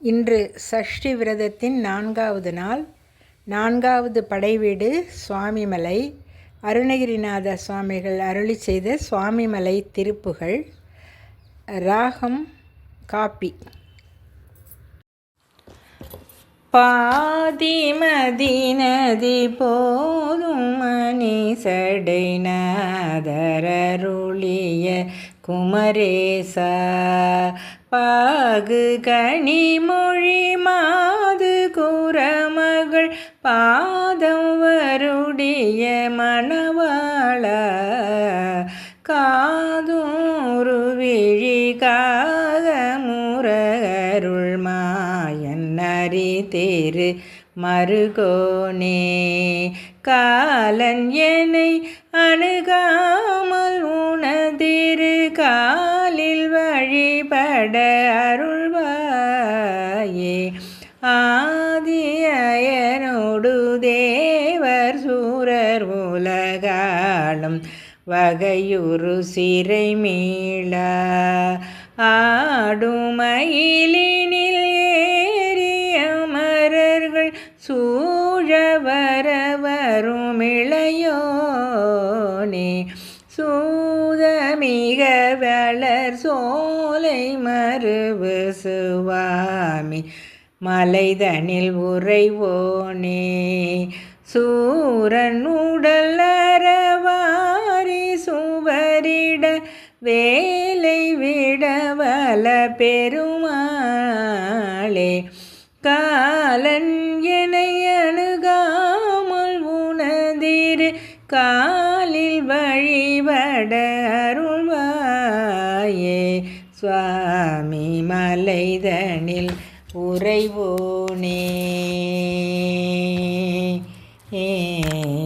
இன்று சஷ்டி விரதத்தின் நான்காவது நாள் நான்காவது படைவீடு சுவாமிமலை. அருணகிரிநாத சுவாமிகள் அருளி செய்த சுவாமிமலை திருப்புகள் ராகம் காப்பி. பாதிமதினதி போதும் மணிசடை நாதரருளிய குமரேசா. பாகு கனிமொழி மாது குரமகள் பாதம் வருடைய மணவாள. காதூரு விழி காக முரகருள் மாறி தேரு மருகோனே காலன் என்னை அணுகாமல் உனதிரு காலில் வழிபட அருள்வாயே. ஆதியனோடு தேவர் சூரர் உலகாளும் வகையுறு சிறை மீள. ஆடுமயிலினில் சூதமிக வளர் சோலை மறுவு சுவாமி. மலைதனில் உறைவோனே சூரன் உடல் அறவாரி சுவரிட வேலை விடவல பெருமாளே. காலன் என அணுகாமல் உணதிரு காலில் வழிபட அருள்வாயே. சுவாமி மலைதனில் உறைவோனே. ஏ